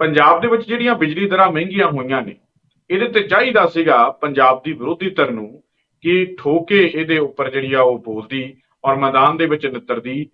ਪੰਜਾਬ ਦੇ ਵਿੱਚ ਜਿਹੜੀਆਂ ਬਿਜਲੀ ਦਰਾਂ ਮਹਿੰਗੀਆਂ ਹੋਈਆਂ ਨੇ ਇਹਦੇ ਤੇ ਚਾਹੀਦਾ ਸੀਗਾ ਪੰਜਾਬ ਦੀ ਵਿਰੋਧੀ ਧਿਰ ਨੂੰ ਕਿ ਠੋਕੇ ਇਹਦੇ ਉੱਪਰ ਜਿਹੜੀ ਆ ਉਹ ਬੋਲਦੀ ਔਰ ਮੈਦਾਨ ਦੇ ਵਿੱਚ ਨਿੱਤਰਦੀ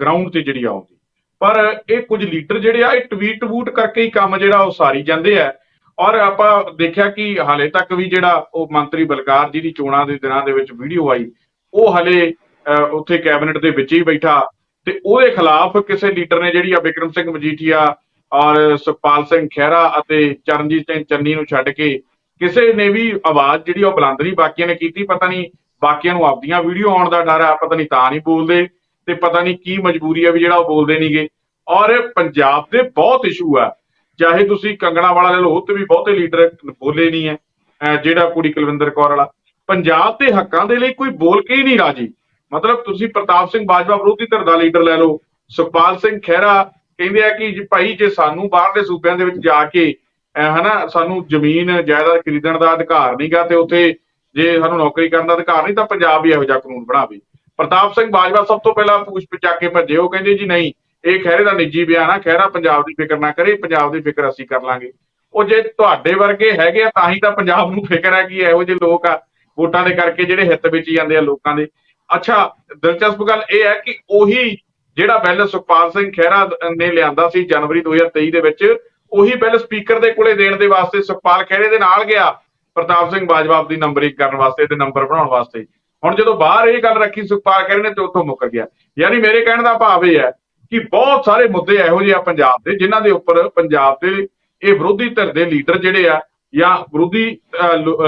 ਗਰਾਊਂਡ ਤੇ ਜਿਹੜੀ ਆਉਂਦੀ। ਪਰ ਇਹ ਕੁਝ ਲੀਡਰ ਜਿਹੜੇ ਆ ਇਹ ਟਵੀਟ ਟਵੂਟ ਕਰਕੇ ਹੀ ਕੰਮ ਜਿਹੜਾ ਉਹ ਸਾਰੀ ਜਾਂਦੇ ਆ। ਔਰ ਆਪਾਂ ਦੇਖਿਆ ਕਿ ਹਾਲੇ ਤੱਕ ਵੀ ਜਿਹੜਾ ਉਹ ਮੰਤਰੀ ਬਲਕਾਰ ਜੀ ਦੀ ਚੋਣਾਂ ਦੇ ਦਿਨਾਂ ਦੇ ਵਿੱਚ ਵੀਡੀਓ ਆਈ ਉਹ ਹਲੇ ਅਹ, ਉੱਥੇ ਕੈਬਨਿਟ ਦੇ ਵਿੱਚ ਹੀ ਬੈਠਾ ਤੇ ਉਹਦੇ ਖਿਲਾਫ ਕਿਸੇ ਲੀਡਰ ਨੇ ਜਿਹੜੀ ਆ ਵਿਕਰਮ ਸਿੰਘ ਮਜੀਠੀਆ ਔਰ ਸੁਖਪਾਲ ਸਿੰਘ ਖਹਿਰਾ ਅਤੇ ਚਰਨਜੀਤ ਸਿੰਘ ਚੰਨੀ ਨੂੰ ਛੱਡ ਕੇ ਕਿਸੇ ਨੇ ਵੀ ਆਵਾਜ਼ ਜਿਹੜੀ ਉਹ ਬੁਲੰਦ ਨਹੀਂ, ਬਾਕੀਆਂ ਨੇ ਕੀਤੀ, ਪਤਾ ਨਹੀਂ ਬਾਕੀਆਂ ਨੂੰ ਆਪਦੀਆਂ ਵੀਡੀਓ ਆਉਣ ਦਾ ਡਰ ਆ, ਪਤਾ ਨਹੀਂ ਤਾਂ ਨਹੀਂ ਬੋਲਦੇ ਤੇ ਪਤਾ ਨਹੀਂ ਕੀ ਮਜਬੂਰੀ ਆ ਵੀ ਜਿਹੜਾ ਉਹ ਬੋਲਦੇ ਨਹੀਂਗੇ। ਔਰ ਪੰਜਾਬ ਦੇ ਬਹੁਤ ਇਸ਼ੂ ਆ। ਚਾਹੇ ਤੁਸੀਂ ਕੰਗਣਾ ਵਾਲਾ ਲੈ ਲਓ, ਉਹ ਤੇ ਵੀ ਬਹੁਤੇ ਲੀਡਰ ਬੋਲੇ ਨਹੀਂ ਹੈ ਅਹ ਜਿਹੜਾ ਕੁੜੀ ਕੁਲਵਿੰਦਰ ਕੌਰ ਵਾਲਾ। ਪੰਜਾਬ ਦੇ ਹੱਕਾਂ ਦੇ ਲਈ ਕੋਈ ਬੋਲ ਕੇ ਹੀ ਨਹੀਂ ਰਾਜੀ। ਮਤਲਬ ਤੁਸੀਂ ਪ੍ਰਤਾਪ ਸਿੰਘ ਬਾਜਵਾ ਵਿਰੋਧੀ ਧਿਰ ਦਾ ਲੀਡਰ ਲੈ ਲਓ, ਸੁਖਪਾਲ ਸਿੰਘ ਖਹਿਰਾ ਕਹਿੰਦੇ ਆ ਕਿ ਭਾਈ, ਜੇ ਸਾਨੂੰ ਬਾਹਰਲੇ ਸੂਬਿਆਂ ਦੇ ਵਿੱਚ ਜਾ ਕੇ ਹਨਾ, ਸਾਨੂੰ ਜ਼ਮੀਨ, ਜਾਇਦਾਦ ਖਰੀਦਣ ਦਾ ਅਧਿਕਾਰ ਨਹੀਂਗਾ ਤੇ ਉੱਥੇ ਜੇ ਸਾਨੂੰ ਨੌਕਰੀ ਕਰਨ ਦਾ ਅਧਿਕਾਰ ਨਹੀਂ, ਤਾਂ ਪੰਜਾਬ ਵੀ ਇਹੋ ਜਿਹਾ ਕਾਨੂੰਨ ਬਣਾਵੇ। ਪ੍ਰਤਾਪ ਸਿੰਘ ਬਾਜਵਾ ਸਭ ਤੋਂ ਪਹਿਲਾਂ ਪੂਛ ਪਿਚਾ ਕੇ ਭੱਜੇ, ਉਹ ਕਹਿੰਦੇ ਜੀ ਨਹੀਂ, ਇਹ ਖਹਿਰੇ ਦਾ ਨਿੱਜੀ ਬਿਆਨ ਆ, ਖਹਿਰਾ ਪੰਜਾਬ ਦੀ ਫਿਕਰ ਨਾ ਕਰੇ, ਪੰਜਾਬ ਦੀ ਫਿਕਰ ਅਸੀਂ ਕਰ ਲਾਂਗੇ। ਉਹ ਜੇ ਤੁਹਾਡੇ ਵਰਗੇ ਹੈਗੇ ਆ, ਤਾਂ ਹੀ ਤਾਂ ਪੰਜਾਬ ਨੂੰ ਫਿਕਰ ਹੈ ਕਿ ਇਹੋ ਜਿਹੇ ਲੋਕ ਆ, ਵੋਟਾਂ ਦੇ ਕਰਕੇ ਜਿਹੜੇ ਹਿੱਤ ਵਿੱਚ ਜਾਂਦੇ ਆ ਲੋਕਾਂ ਦੇ। ਅੱਛਾ, ਦਿਲਚਸਪ ਗੱਲ ਇਹ ਹੈ ਕਿ ਉਹੀ ਜਿਹੜਾ ਬਿੱਲ ਸੁਖਪਾਲ ਸਿੰਘ ਖਹਿਰਾ ਨੇ ਲਿਆਂਦਾ ਸੀ ਜਨਵਰੀ 2023 ਦੇ ਵਿੱਚ, ਉਹੀ ਬਿੱਲ ਸਪੀਕਰ ਦੇ ਕੋਲੇ ਦੇਣ ਦੇ ਵਾਸਤੇ ਸੁਖਪਾਲ ਖਹਿਰੇ ਦੇ ਨਾਲ ਗਿਆ, ਪ੍ਰਤਾਪ ਸਿੰਘ ਬਾਜਵਾ ਦੀ ਨੰਬਰਿੰਗ ਕਰਨ ਵਾਸਤੇ ਤੇ ਨੰਬਰ ਬਣਾਉਣ ਵਾਸਤੇ। ਹੁਣ ਜਦੋਂ ਬਾਹਰ ਇਹ ਗੱਲ ਰੱਖੀ, ਸੁਖਪਾਲ ਖਹਿਰੇ ਨੇ ਤੇ ਉੱਥੋਂ ਮੁੱਕਰ ਗਿਆ। ਯਾਨੀ ਮੇਰੇ ਕਹਿਣ ਦਾ ਭਾਵ ਇਹ ਹੈ ਕਿ ਬਹੁਤ ਸਾਰੇ ਮੁੱਦੇ ਇਹੋ ਜਿਹੇ ਆ ਪੰਜਾਬ ਦੇ, ਜਿਨ੍ਹਾਂ ਦੇ ਉੱਪਰ ਪੰਜਾਬ ਦੇ ਇਹ ਵਿਰੋਧੀ ਧਿਰ ਦੇ ਲੀਡਰ ਜਿਹੜੇ ਆ, ਜਾਂ ਵਿਰੋਧੀ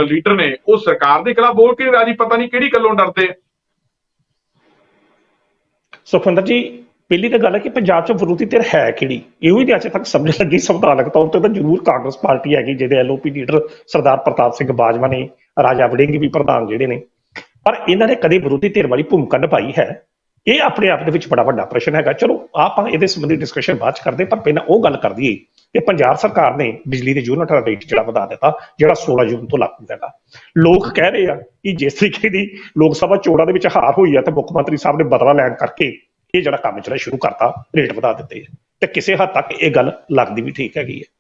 ਲੀਡਰ ਨੇ, ਉਹ ਸਰਕਾਰ ਦੇ ਖਿਲਾਫ ਬੋਲ ਕੇ ਰਾਜੀ ਪਤਾ ਨਹੀਂ ਕਿਹੜੀ ਗੱਲੋਂ ਡਰਦੇ ਆ। ਸੁਖਵਿੰਦਰ ਜੀ, ਪਹਿਲੀ ਤਾਂ ਗੱਲ ਹੈ ਕਿ ਪੰਜਾਬ 'ਚ ਵਿਰੋਧੀ ਧਿਰ ਹੈ ਕਿਹੜੀ? ਇਹੋ ਹੀ ਤੇ ਅੱਜ ਤੱਕ ਸਮਝ ਲੱਗੀ ਸੰਵਿਧਾਨਕ ਤੌਰ ਤੇ ਤਾਂ ਜ਼ਰੂਰ ਕਾਂਗਰਸ ਪਾਰਟੀ ਹੈਗੀ ਜਿਹਦੇ ਐਲਓਪੀ ਲੀਡਰ ਸਰਦਾਰ ਪ੍ਰਤਾਪ ਸਿੰਘ ਬਾਜਵਾ ਨੇ, ਰਾਜਾ ਵੜਿੰਗ ਵੀ ਪ੍ਰਧਾਨ ਜਿਹੜੇ ਨੇ। ਪਰ ਇਹਨਾਂ ਨੇ ਕਦੇ ਵਿਰੋਧੀ ਧਿਰ ਵਾਲੀ ਭੂਮਿਕਾ ਨਿਭਾਈ ਹੈ। ਇਹ ਆਪਣੇ ਆਪ ਦੇ ਵਿੱਚ ਬੜਾ ਵੱਡਾ ਪ੍ਰਸ਼ਨ ਹੈਗਾ। ਚਲੋ, ਆਪਾਂ ਇਹਦੇ ਸੰਬੰਧੀ ਡਿਸਕਸ਼ਨ ਬਾਅਦ ਚ ਕਰਦੇ ਪਰ ਪਹਿਲਾਂ ਉਹ ਗੱਲ ਕਰ ਦਈਏ। ਕਿ ਪੰਜਾਬ ਸਰਕਾਰ ਨੇ ਬਿਜਲੀ ਦੇ ਯੂਨਿਟ ਦਾ ਰੇਟ ਜਿਹੜਾ ਵਧਾ ਦਿੱਤਾ, ਜਿਹੜਾ 16 ਜੂਨ ਤੋਂ ਲਾਗੂ ਹੈਗਾ ਲੋਕ ਕਹਿ ਰਹੇ ਆ ਕਿ ਜਿਸ ਤਰੀਕੇ ਦੀ ਲੋਕ ਸਭਾ ਚੋਣਾਂ ਦੇ ਵਿੱਚ ਹਾਰ ਹੋਈ ਆ ਤੇ ਮੁੱਖ ਮੰਤਰੀ ਸਾਹਿਬ ਨੇ ਬਦਲਾ ਲੈਣ ਕਰਕੇ ਇਹ ਜਿਹੜਾ ਕੰਮ ਜਿਹੜਾ ਸ਼ੁਰੂ ਕਰਤਾ ਰੇਟ ਵਧਾ ਦਿੱਤੇ ਆ। ਤੇ ਕਿਸੇ ਹੱਦ ਤੱਕ ਇਹ ਗੱਲ ਲੱਗਦੀ ਵੀ ਠੀਕ ਹੈਗੀ ਹੈ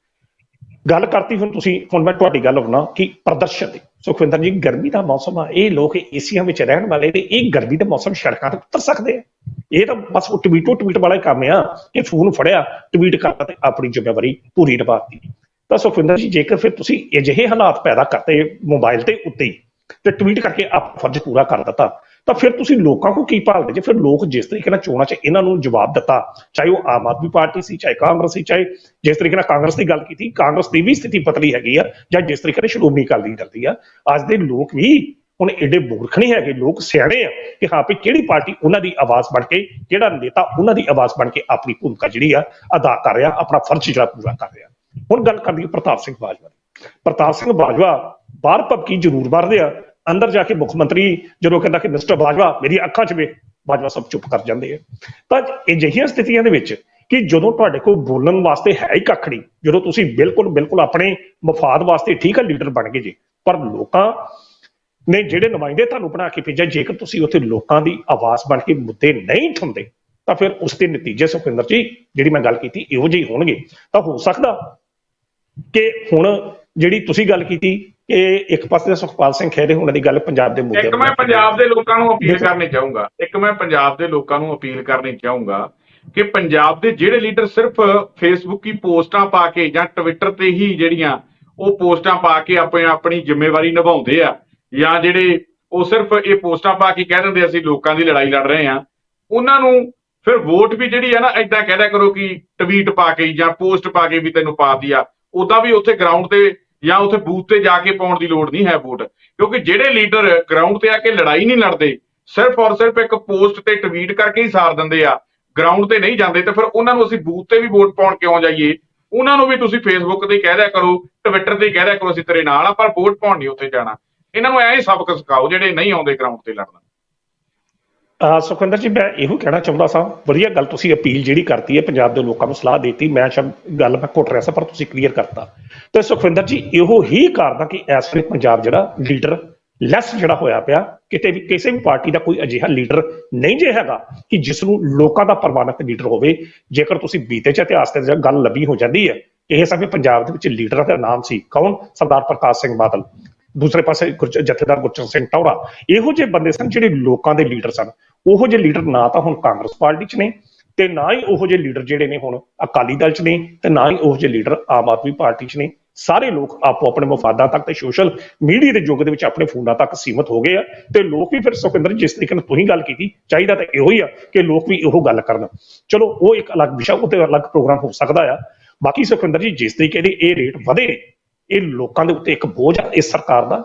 ਗੱਲ ਕਰਤੀ ਹੁਣ ਤੁਸੀਂ, ਹੁਣ ਮੈਂ ਤੁਹਾਡੀ ਗੱਲ ਹੋਣਾ ਕਿ ਪ੍ਰਦਰਸ਼ਨ ਦੀ। ਸੁਖਵਿੰਦਰ ਜੀ, ਗਰਮੀ ਦਾ ਮੌਸਮ ਆ, ਇਹ ਲੋਕ ਏਸੀਆਂ ਵਿੱਚ ਰਹਿਣ ਵਾਲੇ ਤੇ ਇਹ ਗਰਮੀ ਦਾ ਮੌਸਮ ਸੜਕਾਂ ਤੇ ਉਤਰ ਸਕਦੇ ਆ। ਇਹ ਤਾਂ ਬਸ ਉਹ ਟਵੀਟੋ ਟਵੀਟ ਵਾਲਾ ਹੀ ਕੰਮ ਆ ਕਿ ਫੋਨ ਫੜਿਆ ਟਵੀਟ ਕਰਤਾ ਤੇ ਆਪਣੀ ਜ਼ਿੰਮੇਵਾਰੀ ਪੂਰੀ ਨਿਭਾਤੀ ਤਾਂ ਸੁਖਵਿੰਦਰ ਜੀ, ਜੇਕਰ ਫਿਰ ਤੁਸੀਂ ਅਜਿਹੇ ਹਾਲਾਤ ਪੈਦਾ ਕਰਤੇ ਮੋਬਾਈਲ ਤੇ ਉੱਤੇ ਤੇ ਟਵੀਟ ਕਰਕੇ ਆਪ ਫਰਜ਼ ਪੂਰਾ ਕਰ ਦਿੱਤਾ ਤਾਂ ਫਿਰ ਤੁਸੀਂ ਲੋਕਾਂ ਨੂੰ ਕੀ ਭਾਲਦੇ? ਜੇ ਫਿਰ ਲੋਕ ਜਿਸ ਤਰੀਕੇ ਨਾਲ ਚੋਣਾਂ 'ਚ ਇਹਨਾਂ ਨੂੰ ਜਵਾਬ ਦਿੱਤਾ, ਚਾਹੇ ਉਹ ਆਮ ਆਦਮੀ ਪਾਰਟੀ ਸੀ, ਚਾਹੇ ਕਾਂਗਰਸ ਸੀ, ਚਾਹੇ ਜਿਸ ਤਰੀਕੇ ਨਾਲ ਕਾਂਗਰਸ ਦੀ ਗੱਲ ਕੀਤੀ, ਕਾਂਗਰਸ ਦੀ ਵੀ ਸਥਿਤੀ ਪਤਲੀ ਹੈਗੀ ਆ, ਜਾਂ ਜਿਸ ਤਰੀਕੇ ਨਾਲ ਸ਼੍ਰੋਮਣੀ ਅਕਾਲੀ ਦਲ ਦੀ ਆ, ਅੱਜ ਦੇ ਲੋਕ ਵੀ ਹੁਣ ਏਡੇ ਮੂਰਖ ਨਹੀਂ ਹੈਗੇ, ਲੋਕ ਸਿਆਣੇ ਆ ਕਿ ਹਾਂ ਵੀ ਕਿਹੜੀ ਪਾਰਟੀ ਉਹਨਾਂ ਦੀ ਆਵਾਜ਼ ਬਣ ਕੇ, ਕਿਹੜਾ ਨੇਤਾ ਉਹਨਾਂ ਦੀ ਆਵਾਜ਼ ਬਣ ਕੇ ਆਪਣੀ ਭੂਮਿਕਾ ਜਿਹੜੀ ਆ ਅਦਾ ਕਰ ਰਿਹਾ, ਆਪਣਾ ਫਰਜ਼ ਜਿਹੜਾ ਪੂਰਾ ਕਰ ਰਿਹਾ। ਹੁਣ ਗੱਲ ਕਰਦੀ ਹੈ ਪ੍ਰਤਾਪ ਸਿੰਘ ਬਾਜਵਾ ਦੀ। ਪ੍ਰਤਾਪ ਸਿੰਘ ਬਾਜਵਾ ਬਾਹਰ ਭਬਕੀ ਜ਼ਰੂਰ ਮਾਰਦੇ ਆ ਅੰਦਰ ਜਾ ਕੇ ਮੁੱਖ ਮੰਤਰੀ ਜਦੋਂ ਕਹਿੰਦਾ ਕਿ ਮਿਸਟਰ ਬਾਜਵਾ ਮੇਰੀ ਅੱਖਾਂ 'ਚ ਵੇ ਬਾਜਵਾ ਸਭ ਚੁੱਪ ਕਰ ਜਾਂਦੇ ਆ। ਤਾਂ ਅਜਿਹੀਆਂ ਸਥਿਤੀਆਂ ਦੇ ਵਿੱਚ ਕਿ ਜਦੋਂ ਤੁਹਾਡੇ ਕੋਲ ਬੋਲਣ ਵਾਸਤੇ ਹੈ ਹੀ ਕੱਖ ਨਹੀਂ, ਜਦੋਂ ਤੁਸੀਂ ਬਿਲਕੁਲ ਬਿਲਕੁਲ ਆਪਣੇ ਮਫਾਦ ਵਾਸਤੇ ਠੀਕ ਹੈ ਲੀਡਰ ਬਣ ਗਏ ਜੀ, ਪਰ ਲੋਕਾਂ ਨੇ ਜਿਹੜੇ ਨੁਮਾਇੰਦੇ ਤੁਹਾਨੂੰ ਬਣਾ ਕੇ ਭੇਜਿਆ, ਜੇਕਰ ਤੁਸੀਂ ਉੱਥੇ ਲੋਕਾਂ ਦੀ ਆਵਾਜ਼ ਬਣ ਕੇ ਮੁੱਦੇ ਨਹੀਂ ਠੁੰਦੇ, ਤਾਂ ਫਿਰ ਉਸ ਦੇ ਨਤੀਜੇ ਸੁਖਿੰਦਰ ਜੀ, ਜਿਹੜੀ ਮੈਂ ਗੱਲ ਕੀਤੀ, ਇਹੋ ਜਿਹੇ ਹੋਣਗੇ। ਤਾਂ ਹੋ ਸਕਦਾ ਕਿ ਹੁਣ ਜਿਹੜੀ ਤੁਸੀਂ ਗੱਲ ਕੀਤੀ ਕਿ ਇੱਕ ਪਾਸੇ ਸੁਖਪਾਲ ਸਿੰਘ ਖਹਿਰੇ ਹੋਣ ਦੀ ਗੱਲ ਪੰਜਾਬ ਦੇ ਮੁੱਦੇ ਇੱਕ ਮੈਂ ਪੰਜਾਬ ਦੇ ਲੋਕਾਂ ਨੂੰ ਅਪੀਲ ਕਰਨੀ ਚਾਹੂੰਗਾ। ਇੱਕ ਮੈਂ ਪੰਜਾਬ ਦੇ ਲੋਕਾਂ ਨੂੰ ਅਪੀਲ ਕਰਨੀ ਚਾਹੂੰਗਾ ਕਿ ਪੰਜਾਬ ਦੇ ਜਿਹੜੇ ਲੀਡਰ ਸਿਰਫ ਫੇਸਬੁੱਕ ਹੀ ਪੋਸਟਾਂ ਪਾ ਕੇ ਜਾਂ ਟਵਿੱਟਰ ਤੇ ਹੀ ਜਿਹੜੀਆਂ ਉਹ ਪੋਸਟਾਂ ਪਾ ਕੇ ਆਪਣੇ ਆਪਣੀ ਜ਼ਿੰਮੇਵਾਰੀ ਨਿਭਾਉਂਦੇ ਆ ਜਾਂ ਜਿਹੜੇ ਉਹ ਸਿਰਫ ਇਹ ਪੋਸਟਾਂ ਪਾ ਕੇ ਕਹਿ ਦਿੰਦੇ ਅਸੀਂ ਲੋਕਾਂ ਦੀ ਲੜਾਈ ਲੜ ਰਹੇ ਆ ਉਹਨਾਂ ਨੂੰ ਫਿਰ ਵੋਟ ਵੀ ਜਿਹੜੀ ਆ ਨਾ ਐਦਾਂ ਕਹਿ ਦਿਆ ਕਰੋ ਕਿ ਟਵੀਟ ਪਾ ਕੇ ਜਾਂ ਪੋਸਟ ਪਾ ਕੇ ਵੀ ਤੈਨੂੰ ਪਾ ਦਿਆ। ਉਦਾਂ ਵੀ ਉੱਥੇ ਗਰਾਊਂਡ ਤੇ ਜਾਂ ਉੱਥੇ ਬੂਥ ਤੇ ਜਾ ਕੇ ਪਾਉਣ ਦੀ ਲੋੜ ਨਹੀਂ ਹੈ ਵੋਟ। ਕਿਉਂਕਿ ਜਿਹੜੇ ਲੀਡਰ ਗਰਾਊਂਡ ਤੇ ਆ ਕੇ ਲੜਾਈ ਨਹੀਂ ਲੜਦੇ, ਸਿਰਫ ਔਰ ਸਿਰਫ ਇੱਕ ਪੋਸਟ ਤੇ ਟਵੀਟ ਕਰਕੇ ਹੀ ਸਾਰ ਦਿੰਦੇ ਆ ਗਰਾਊਂਡ ਤੇ ਨਹੀਂ ਜਾਂਦੇ, ਤੇ ਫਿਰ ਉਹਨਾਂ ਨੂੰ ਅਸੀਂ ਬੂਥ ਤੇ ਵੀ ਵੋਟ ਪਾਉਣ ਕਿਉਂ ਜਾਈਏ? ਉਹਨਾਂ ਨੂੰ ਵੀ ਤੁਸੀਂ ਫੇਸਬੁੱਕ ਤੇ ਕਹਿ ਦਿਆ ਕਰੋ ਟਵਿੱਟਰ ਤੇ ਕਹਿ ਦਿਆ ਕਰੋ, ਅਸੀਂ ਤੇਰੇ ਨਾਲ ਆ, ਪਰ ਵੋਟ ਪਾਉਣ ਨਹੀਂ ਉੱਥੇ ਜਾਣਾ। ਇਹਨਾਂ ਨੂੰ ਐਂ ਹੀ ਸਬਕ ਸਿਖਾਓ ਜਿਹੜੇ ਨਹੀਂ ਆਉਂਦੇ ਗਰਾਊਂਡ ਤੇ ਲੜਨ। ਅਹ ਸੁਖਵਿੰਦਰ ਜੀ, ਮੈਂ ਇਹੋ ਕਹਿਣਾ ਚਾਹੁੰਦਾ ਸਾਂ, ਵਧੀਆ ਗੱਲ ਤੁਸੀਂ ਅਪੀਲ ਜਿਹੜੀ ਕਰਤੀ ਹੈ, ਪੰਜਾਬ ਦੇ ਲੋਕਾਂ ਨੂੰ ਸਲਾਹ ਦਿੱਤੀ, ਮੈਂ ਸ਼ਾਇਦ ਗੱਲ ਮੈਂ ਘੁੱਟ ਰਿਹਾ ਸਾਂ, ਪਰ ਤੁਸੀਂ ਕਲੀਅਰ ਕਰਤਾ। ਤੇ ਸੁਖਵਿੰਦਰ ਜੀ, ਇਹੋ ਹੀ ਕਾਰਨ ਆ ਕਿ ਇਸ ਵੇਲੇ ਪੰਜਾਬ ਜਿਹੜਾ ਲੀਡਰ ਲੈਸ ਜਿਹੜਾ ਹੋਇਆ ਪਿਆ, ਕਿਤੇ ਵੀ, ਕਿਸੇ ਵੀ ਪਾਰਟੀ ਦਾ ਕੋਈ ਅਜਿਹਾ ਲੀਡਰ ਨਹੀਂ ਜੇ ਹੈਗਾ, ਕਿ ਜਿਸ ਨੂੰ ਲੋਕਾਂ ਦਾ ਪ੍ਰਵਾਨਿਤ ਲੀਡਰ ਹੋਵੇ, ਜੇਕਰ ਤੁਸੀਂ ਬੀਤੇ ਚ ਇਤਿਹਾਸ ਤੇ ਗੱਲ ਲੱਭੀ ਹੋ ਜਾਂਦੀ ਹੈ, ਇਹ ਸਮੇਂ ਪੰਜਾਬ ਦੇ ਵਿੱਚ ਲੀਡਰਾਂ ਦਾ ਨਾਮ ਸੀ। ਕੌਣ? ਸਰਦਾਰ ਪ੍ਰਕਾਸ਼ ਸਿੰਘ ਬਾਦਲ। ਦੂਸਰੇ ਪਾਸੇ ਗੁਰਜ- ਜਥੇਦਾਰ ਗੁਰਚਰਨ ਸਿੰਘ ਟੌਰਾ ਇਹੋ ਜਿਹੇ ਬੰਦੇ ਸਨ ਜਿਹੜੇ ਲੋਕਾਂ ਦੇ ਲੀਡਰ ਸਨ। ਉਹੋ ਜਿਹੇ ਲੀਡਰ ਨਾ ਤਾਂ ਹੁਣ ਕਾਂਗਰਸ ਪਾਰਟੀ 'ਚ ਨੇ ਤੇ ਨਾ ਹੀ ਉਹੋ ਜਿਹੇ ਲੀਡਰ ਜਿਹੜੇ ਨੇ ਹੁਣ ਅਕਾਲੀ ਦਲ 'ਚ ਨੇ ਤੇ ਨਾ ਹੀ ਉਹੋ ਜਿਹੇ ਲੀਡਰ ਆਮ ਆਦਮੀ ਪਾਰਟੀ 'ਚ ਨੇ। ਸਾਰੇ ਲੋਕ ਆਪੋ ਆਪਣੇ ਮਫਾਦਾਂ ਤੱਕ ਤੇ ਸੋਸ਼ਲ ਮੀਡੀਆ ਦੇ ਯੁੱਗ ਦੇ ਵਿੱਚ ਆਪਣੇ ਫੋਨਾਂ ਤੱਕ ਸੀਮਤ ਹੋ ਗਏ ਆ ਤੇ ਲੋਕ ਵੀ ਫਿਰ ਸੁਖਿੰਦਰ ਜੀ, ਜਿਸ ਤਰੀਕੇ ਨਾਲ ਤੁਸੀਂ ਗੱਲ ਕੀਤੀ ਚਾਹੀਦਾ ਤਾਂ ਇਹੋ ਹੀ ਆ ਕਿ ਲੋਕ ਵੀ ਇਹੋ ਗੱਲ ਕਰਨ। ਚਲੋ ਉਹ ਇੱਕ ਅਲੱਗ ਵਿਸ਼ਾ ਉਹ ਅਲੱਗ ਪ੍ਰੋਗਰਾਮ ਹੋ ਸਕਦਾ ਆ। ਬਾਕੀ ਸੁਖਿੰਦਰ ਜੀ ਜਿਸ ਤਰੀਕੇ ਦੇ ਇਹ ਰੇਟ ਵਧੇ ਨੇ, ਇਹ ਲੋਕਾਂ ਦੇ ਉੱਤੇ ਇੱਕ ਬੋਝ ਆ ਇਸ ਸਰਕਾਰ ਦਾ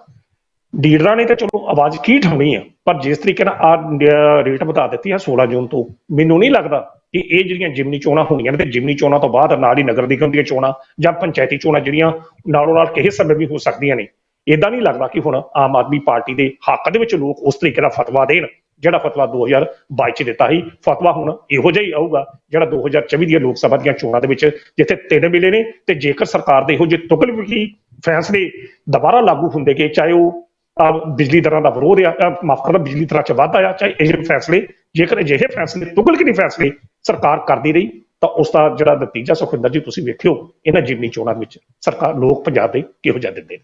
ਲੀਡਰਾਂ ਨੇ ਤਾਂ ਚਲੋ ਆਵਾਜ਼ ਕੀ ਠਾਉਣੀ ਆ, ਪਰ ਜਿਸ ਤਰੀਕੇ ਨਾਲ ਆ ਰੇਟ ਵਧਾ ਦਿੱਤੀ ਆ 16 ਜੂਨ ਤੋਂ, ਮੈਨੂੰ ਨਹੀਂ ਲੱਗਦਾ ਕਿ ਇਹ ਜਿਹੜੀਆਂ ਜਿਮਨੀ ਚੋਣਾਂ ਹੋਣੀਆਂ ਨੇ ਤੇ ਜਿਮਨੀ ਚੋਣਾਂ ਤੋਂ ਬਾਅਦ ਨਾਲ ਹੀ ਨਗਰ ਨਿਗਮ ਦੀਆਂ ਚੋਣਾਂ ਜਾਂ ਪੰਚਾਇਤੀ ਚੋਣਾਂ ਜਿਹੜੀਆਂ ਨਾਲੋਂ ਨਾਲ ਕਿਸੇ ਸਮੇਂ ਵੀ ਹੋ ਸਕਦੀਆਂ ਨੇ ਇਦਾਂ ਨਹੀਂ ਲੱਗਦਾ ਕਿ ਹੁਣ ਆਮ ਆਦਮੀ ਪਾਰਟੀ ਦੇ ਹੱਕ ਦੇ ਵਿੱਚ ਲੋਕ ਉਸ ਤਰੀਕੇ ਦਾ ਫਤਵਾ ਦੇਣ, ਜਿਹੜਾ ਫਤਵਾ 2022 ਚ ਦਿੱਤਾ ਸੀ, ਫਤਵਾ ਹੁਣ ਇਹੋ ਜਿਹਾ ਹੀ ਆਊਗਾ ਜਿਹੜਾ 2024 ਦੀਆਂ ਲੋਕ ਸਭਾ ਦੀਆਂ ਚੋਣਾਂ ਦੇ ਵਿੱਚ ਜਿੱਥੇ ਤਿੰਨ ਮਿਲੇ ਨੇ ਤੇ ਜੇਕਰ ਸਰਕਾਰ ਦੇ ਇਹੋ ਜਿਹੇ ਤੁਗਲਕੀ ਫੈਸਲੇ ਦੁਬਾਰਾ ਲਾਗੂ ਹੁੰਦੇ ਕਿ ਚਾਹੇ ਉਹ ਬਿਜਲੀ ਦਰਾਂ ਦਾ ਵਿਰੋਧ ਆ ਮਾਫ ਕਰਦਾ ਬਿਜਲੀ ਦਰਾਂ ਚ ਵਾਧਾ ਆ, ਚਾਹੇ ਇਹ ਫੈਸਲੇ, ਜੇਕਰ ਅਜਿਹੇ ਫੈਸਲੇ, ਤੁਗਲਕੀ ਨਹੀਂ ਫੈਸਲੇ ਸਰਕਾਰ ਕਰਦੀ ਰਹੀ, ਤਾਂ ਉਸ ਦਾ ਜਿਹੜਾ ਨਤੀਜਾ ਸੁਖਵਿੰਦਰ ਜੀ ਤੁਸੀਂ ਵੇਖਿਓ, ਇਹਨਾਂ ਜਿਮਨੀ ਚੋਣਾਂ ਵਿੱਚ ਸਰਕਾਰ, ਲੋਕ ਪੰਜਾਬ ਦੇ ਕਿਹੋ ਜਿਹਾ ਦਿੰਦੇ ਨੇ?